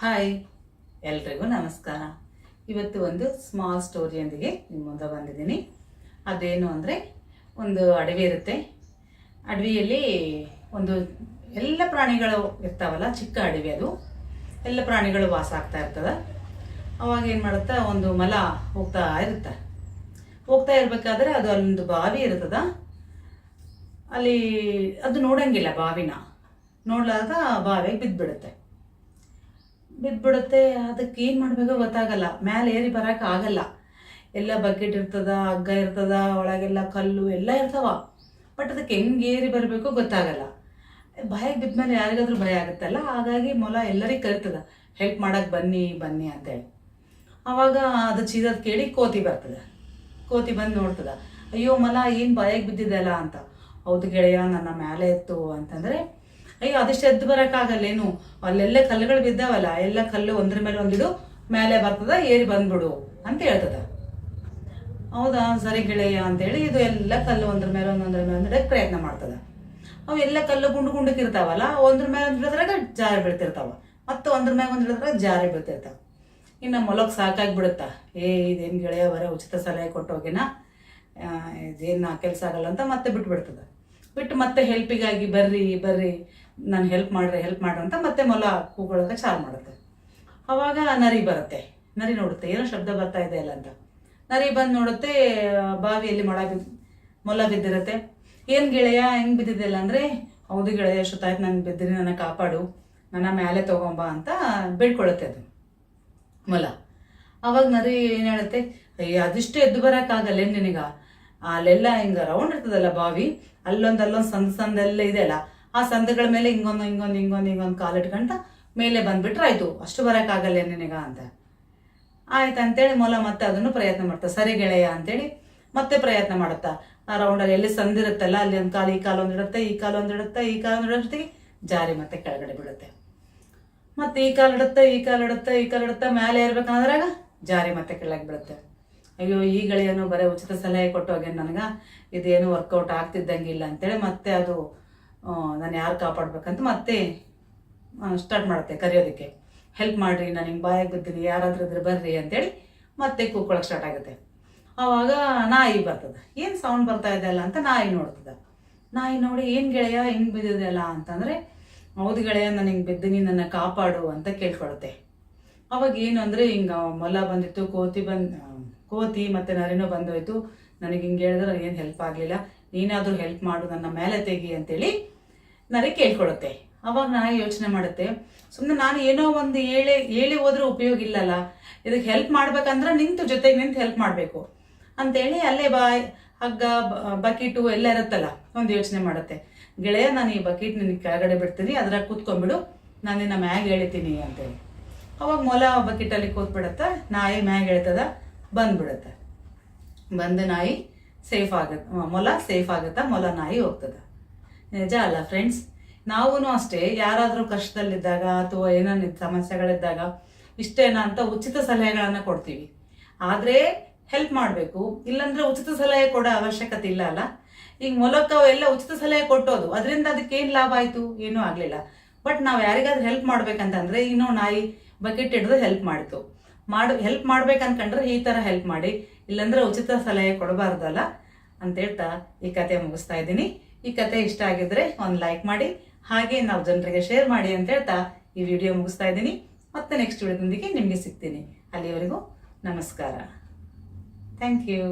Hi ಎಲ್ರಿಗೂ ನಮಸ್ಕಾರ. ಇವತ್ತು ಒಂದು ಸ್ಮಾಲ್ ಸ್ಟೋರಿಯೊಂದಿಗೆ ನಿಮ್ಮ ಮುಂದೆ ಬಂದಿದ್ದೀನಿ. ಅದೇನು ಅಂದರೆ ಒಂದು ಅಡವಿ ಇರುತ್ತೆ. ಅಡವಿಯಲ್ಲಿ ಒಂದು ಎಲ್ಲ ಪ್ರಾಣಿಗಳು ಇರ್ತಾವಲ್ಲ, ಚಿಕ್ಕ ಅಡವಿ ಅದು. ಎಲ್ಲ ಪ್ರಾಣಿಗಳು ವಾಸ ಆಗ್ತಾ ಇರ್ತದೆ. ಅವಾಗ ಏನು ಮಾಡುತ್ತಾ, ಒಂದು ಮಲ ಹೋಗ್ತಾ ಇರುತ್ತೆ. ಹೋಗ್ತಾ ಇರಬೇಕಾದ್ರೆ ಅದು ಅಲ್ಲೊಂದು ಬಾವಿ ಇರ್ತದ. ಅಲ್ಲಿ ಅದು ನೋಡಂಗಿಲ್ಲ ಬಾವಿನ. ನೋಡ್ಲಾಗ ಬಾವಿಗೆ ಬಿದ್ದುಬಿಡುತ್ತೆ. ಬಿದ್ದುಬಿಡುತ್ತೆ ಅದಕ್ಕೆ ಏನು ಮಾಡಬೇಕೋ ಗೊತ್ತಾಗಲ್ಲ. ಮೇಲೆ ಏರಿ ಬರೋಕೆ ಆಗಲ್ಲ. ಎಲ್ಲ ಬಕೆಟ್ ಇರ್ತದ, ಹಗ್ಗ ಇರ್ತದ, ಒಳಗೆಲ್ಲ ಕಲ್ಲು ಎಲ್ಲ ಇರ್ತಾವ. ಬಟ್ ಅದಕ್ಕೆ ಹೆಂಗೆ ಏರಿ ಬರಬೇಕೋ ಗೊತ್ತಾಗಲ್ಲ. ಭಯಕ್ಕೆ ಬಿದ್ಮೇಲೆ ಯಾರಿಗಾದ್ರೂ ಭಯ ಆಗುತ್ತಲ್ಲ? ಹಾಗಾಗಿ ಮೊಲ ಎಲ್ಲರಿಗೂ ಕರಿತದ ಹೆಲ್ಪ್ ಮಾಡೋಕ್ಕೆ ಬನ್ನಿ ಬನ್ನಿ ಅಂತೇಳಿ. ಆವಾಗ ಅದು ಚೀದದ ಕೇಳಿ ಕೋತಿ ಬರ್ತದೆ. ಕೋತಿ ಬಂದು ನೋಡ್ತದ, ಅಯ್ಯೋ ಮೊಲ, ಏನು ಭಯಕ್ಕೆ ಬಿದ್ದಿದೆಲ್ಲ ಅಂತ. ಹೌದು ಗೆಳೆಯ, ನನ್ನ ಮೇಲೆ ಇತ್ತು ಅಂತಂದ್ರೆ ಅಯ್ಯೋ ಅದಿಷ್ಟು ಎದ್ದು ಬರೋಕ್ಕಾಗಲ್ಲೇನು? ಅಲ್ಲೆಲ್ಲ ಕಲ್ಲುಗಳು ಬಿದ್ದಾವಲ್ಲ, ಎಲ್ಲ ಕಲ್ಲು ಒಂದ್ರ ಮೇಲೆ ಒಂದಿಡು, ಮೇಲೆ ಬರ್ತದ, ಏರಿ ಬಂದ್ಬಿಡು ಅಂತ ಹೇಳ್ತದ. ಹೌದಾ? ಸರಿ ಗೆಳೆಯ ಅಂತೇಳಿ ಇದು ಎಲ್ಲ ಕಲ್ಲು ಒಂದ್ರ ಮೇಲೆ, ಒಂದೊಂದ್ರ ಮೇಲೆ ಒಂದಿಡಕ್ಕೆ ಪ್ರಯತ್ನ ಮಾಡ್ತದ. ಅವು ಎಲ್ಲ ಕಲ್ಲು ಗುಂಡು ಗುಂಡಕ್ಕೆ ಇರ್ತಾವಲ್ಲ, ಒಂದ್ರ ಮೇಲೆ ಒಂದು ಹಿಡಿದ್ರಾಗ ಜಾರಿ ಬೀಳ್ತಿರ್ತಾವ. ಮತ್ತೆ ಒಂದ್ರ ಮೇಲೆ ಒಂದು ಹಿಡಿದ್ರಾಗ ಜಾರಿ ಬೀಳ್ತಿರ್ತಾವ. ಇನ್ನು ಸಾಕಾಗಿ ಸಾಕಾಗ್ಬಿಡುತ್ತಾ? ಏ, ಇದೇನು ಗೆಳೆಯ, ಬರೋ ಉಚಿತ ಸಲಹೆ ಕೊಟ್ಟೋಗಿನ? ಇದೇನು ಕೆಲಸ ಆಗಲ್ಲ ಅಂತ ಮತ್ತೆ ಬಿಟ್ಬಿಡ್ತದ. ಬಿಟ್ಟು ಮತ್ತೆ ಹೆಲ್ಪಿಗಾಗಿ ಬರ್ರಿ ಬರ್ರಿ. ನಾನು ಹೆಲ್ಪ್ ಮಾಡ್ರಿ ಹೆಲ್ಪ್ ಮಾಡು ಅಂತ ಮತ್ತೆ ಮೊಲ ಕೂಗೊಳಕ್ಕೆ ಚಾಲು ಮಾಡುತ್ತೆ. ಅವಾಗ ನರಿ ಬರುತ್ತೆ. ನರಿ ನೋಡುತ್ತೆ. ಏನೋ ಶಬ್ದ ಬರ್ತಾ ಇದೆ ಅಲ್ಲ ಅಂತ. ನರಿ ಬಂದು ನೋಡುತ್ತೆ, ಬಾವಿಯಲ್ಲಿ ಮೊಳ ಬಿದ್ದು ಮೊಲ ಬಿದ್ದಿರುತ್ತೆ. ಏನು ಗೆಳೆಯ, ಹೆಂಗೆ ಬಿದ್ದಿದೆಯಲ್ಲ ಅಂದರೆ, ಹೌದು ಗೆಳೆಯ ಎಷ್ಟೊತ್ತಾಯ್ತು ನಾನು ಬಿದ್ದಿರಿ ನನ್ನ ಕಾಪಾಡು, ನನ್ನ ಮೇಲೆ ತಗೊಂಬ ಅಂತ ಬೇಡ್ಕೊಳ್ಳುತ್ತೆ ಅದು, ಮೊಲ. ಅವಾಗ ನರಿ ಏನು ಹೇಳುತ್ತೆ ಅಯ್ಯ ಅದಿಷ್ಟು ಎದ್ದು ಬರೋಕ್ಕಾಗಲ್ಲ ನಿನಗ? ಅಲ್ಲೆಲ್ಲ ಹಿಂಗೆ ರೌಂಡ್ ಇರ್ತದಲ್ಲ ಬಾವಿ, ಅಲ್ಲೊಂದು ಅಲ್ಲೊಂದು ಸಂದ್ ಸಂದೆಲ್ಲ ಇದೆಯಲ್ಲ ಆ ಸಂದಗಳ ಮೇಲೆ ಹಿಂಗೊಂದು ಹಿಂಗೊಂದು ಹಿಂಗೊಂದು ಹಿಂಗೊಂದು ಕಾಲಿಟ್ಕೊಂಡ ಮೇಲೆ ಬಂದ್ಬಿಟ್ರೆ ಆಯ್ತು. ಅಷ್ಟು ಬರೋಕ್ಕಾಗಲ್ಲ ನಿನಗ ಅಂತ. ಆಯ್ತು ಅಂತೇಳಿ ಮೊಲ ಮತ್ತೆ ಅದನ್ನು ಪ್ರಯತ್ನ ಮಾಡ್ತಾ, ಸರಿ ಗೆಳೆಯ ಅಂತೇಳಿ ಮತ್ತೆ ಪ್ರಯತ್ನ ಮಾಡುತ್ತಾ. ಆ ರೌಂಡಲ್ಲಿ ಎಲ್ಲಿ ಸಂದಿರುತ್ತಲ್ಲ, ಅಲ್ಲಿ ಒಂದು ಕಾಲು, ಈ ಕಾಲು ಒಂದು ಇಡುತ್ತೆ, ಈ ಕಾಲು ಒಂದಿಡುತ್ತೆ ಈ ಕಾಲು ಒಂದು ಇಡೋಷ್ಟೊತ್ತಿಗೆ ಜಾರಿ ಮತ್ತೆ ಕೆಳಗಡೆ ಬಿಡುತ್ತೆ ಮತ್ತೆ ಈ ಕಾಲು ಇಡುತ್ತೆ, ಈ ಕಾಲು ಇಡುತ್ತೆ, ಈ ಕಾಲು ಇಡುತ್ತೆ ಮೇಲೆ ಇರ್ಬೇಕಂದ್ರಾಗ ಜಾರಿ ಮತ್ತೆ ಕೆಳಗೆ ಬಿಡುತ್ತೆ ಅಯ್ಯೋ, ಈ ಗೆಳೆಯನು ಬರೀ ಉಚಿತ ಸಲಹೆ ಕೊಟ್ಟೋಗೆ ನನಗೆ. ಇದೇನು ವರ್ಕೌಟ್ ಆಗ್ತಿದ್ದಂಗಿಲ್ಲ ಅಂತೇಳಿ ಮತ್ತೆ ಅದು ನಾನು ಯಾರು ಕಾಪಾಡ್ಬೇಕಂತ ಮತ್ತೆ ಸ್ಟಾರ್ಟ್ ಮಾಡುತ್ತೆ ಕರೆಯೋದಕ್ಕೆ. ಹೆಲ್ಪ್ ಮಾಡ್ರಿ, ನಾನು ಹಿಂಗೆ ಬಾಯಾಗಿ ಬಿದ್ದೀನಿ ಯಾರಾದ್ರೂ ಇದ್ರೆ ಬರ್ರಿ ಅಂತೇಳಿ ಮತ್ತೆ ಕೂಕ್ಕೊಳಕ್ಕೆ ಸ್ಟಾರ್ಟ್ ಆಗುತ್ತೆ. ಆವಾಗ ನಾಯಿ ಬರ್ತದೆ. ಏನು ಸೌಂಡ್ ಬರ್ತಾ ಇದೆ ಅಲ್ಲ ಅಂತ ನಾಯಿ ನೋಡ್ತದೆ. ನಾಯಿ ನೋಡಿ ಏನು ಗೆಳೆಯ, ಹಿಂಗೆ ಬಿದ್ದಿದೆ ಅಲ್ಲ ಅಂತಂದರೆ, ಹೌದು ಗೆಳೆಯ, ನಾನು ಹಿಂಗೆ ಬಿದ್ದೀನಿ, ನನ್ನ ಕಾಪಾಡು ಅಂತ ಕೇಳ್ಕೊಳುತ್ತೆ. ಅವಾಗ ಏನು ಅಂದರೆ, ಹಿಂಗೆ ಮೊಲ ಬಂದಿತ್ತು, ಕೋತಿ ಬಂದು ಕೋತಿ ಮತ್ತು ನರಿನೋ ಬಂದೋಯ್ತು. ನನಗೆ ಹಿಂಗೆ ಹೇಳಿದ್ರೆ ಏನು ಹೆಲ್ಪ್ ಆಗಲಿಲ್ಲ. ನೀನಾದರೂ ಹೆಲ್ಪ್ ಮಾಡು, ನನ್ನ ಮೇಲೆ ತೆಗಿ ಅಂತೇಳಿ ನರಿ ಕೇಳ್ಕೊಳುತ್ತೆ ಅವಾಗ ನಾಯಿ ಯೋಚನೆ ಮಾಡುತ್ತೆ. ಸುಮ್ಮನೆ ನಾನು ಏನೋ ಒಂದು ಹೇಳಿ ಹೇಳಿ ಹೋದ್ರೂ ಉಪಯೋಗ ಇಲ್ಲಲ್ಲ. ಇದಕ್ಕೆ ಹೆಲ್ಪ್ ಮಾಡ್ಬೇಕಂದ್ರೆ ನಿಂತು ಜೊತೆಗೆ ನಿಂತು ಹೆಲ್ಪ್ ಮಾಡಬೇಕು. ಅಂತೇಳಿ ಅಲ್ಲೇ ಬಾಯ್ ಹಗ್ಗ ಬಕೀಟು ಎಲ್ಲ ಇರುತ್ತಲ್ಲ, ಒಂದು ಯೋಚನೆ ಮಾಡುತ್ತೆ. ಗೆಳೆಯ, ನಾನು ಈ ಬಕೆಟ್ ನಿನಗೆ ಕೆಳಗಡೆ ಬಿಡ್ತೀನಿ, ಅದ್ರಾಗ ಕೂತ್ಕೊಂಡ್ಬಿಡು. ನಾನು ನಿನ್ನ ಮ್ಯಾಗ ಹೇಳ್ತೀನಿ ಅಂತೇಳಿ. ಅವಾಗ ಮೊಲ ಬಕೆಟಲ್ಲಿ ಕೂತ್ಬಿಡತ್ತೆ, ನಾಯಿ ಮ್ಯಾಗ ಹೇಳ್ತದ, ಬಂದ್ಬಿಡತ್ತೆ. ಬಂದ ನಾಯಿ ಸೇಫ್ ಆಗತ್ತೆ ಮೊಲ ಸೇಫ್ ಆಗುತ್ತಾ, ಮೊಲ ನಾಯಿ ಹೋಗ್ತದ. ನಿಜ ಅಲ್ಲ ಫ್ರೆಂಡ್ಸ್ ನಾವೂ ಅಷ್ಟೇ, ಯಾರಾದರೂ ಕಷ್ಟದಲ್ಲಿದ್ದಾಗ ಅಥವಾ ಏನೋ ಸಮಸ್ಯೆಗಳಿದ್ದಾಗ ಇಷ್ಟೇನ ಅಂತ ಉಚಿತ ಸಲಹೆಗಳನ್ನು ಕೊಡ್ತೀವಿ. ಆದರೆ ಹೆಲ್ಪ್ ಮಾಡಬೇಕು, ಇಲ್ಲಾಂದ್ರೆ ಉಚಿತ ಸಲಹೆ ಕೊಡೋ ಅವಶ್ಯಕತೆ ಇಲ್ಲ ಅಲ್ಲ? ಈಗ ಮೊಲಕ್ಕ ಎಲ್ಲ ಉಚಿತ ಸಲಹೆ ಕೊಟ್ಟೋದು, ಅದರಿಂದ ಅದಕ್ಕೆ ಏನು ಲಾಭ ಆಯಿತು? ಏನೂ ಆಗಲಿಲ್ಲ. ಬಟ್ ನಾವು ಯಾರಿಗಾದ್ರೂ ಹೆಲ್ಪ್ ಮಾಡ್ಬೇಕಂತಂದ್ರೆ, ಇನ್ನೂ ನಾಯಿ ಬಕೆಟ್ ಹಿಡಿದು ಹೆಲ್ಪ್ ಮಾಡಿತು. ಮಾಡು ಹೆಲ್ಪ್ ಮಾಡ್ಬೇಕನ್ಕಂಡ್ರೆ ಈ ಥರ ಹೆಲ್ಪ್ ಮಾಡಿ, ಇಲ್ಲಾಂದ್ರೆ ಉಚಿತ ಸಲಹೆ ಕೊಡಬಾರ್ದಲ್ಲ ಅಂತ ಹೇಳ್ತಾ ಈ ಕತೆ ಮುಗಿಸ್ತಾ ಇದ್ದೀನಿ. ಈ ಕತೆ ಇಷ್ಟ ಆಗಿದ್ರೆ ಒಂದು ಲೈಕ್ ಮಾಡಿ, ಹಾಗೆ ನಾವು ಜನರಿಗೆ ಶೇರ್ ಮಾಡಿ ಅಂತ ಹೇಳ್ತಾ ಈ ವಿಡಿಯೋ ಮುಗಿಸ್ತಾ ಇದ್ದೀನಿ. ಮತ್ತೆ ನೆಕ್ಸ್ಟ್ ವಿಡಿಯೋದೊಂದಿಗೆ ನಿಮಗೆ ಸಿಗ್ತೀನಿ. ಅಲ್ಲಿವರೆಗೂ ನಮಸ್ಕಾರ. Thank you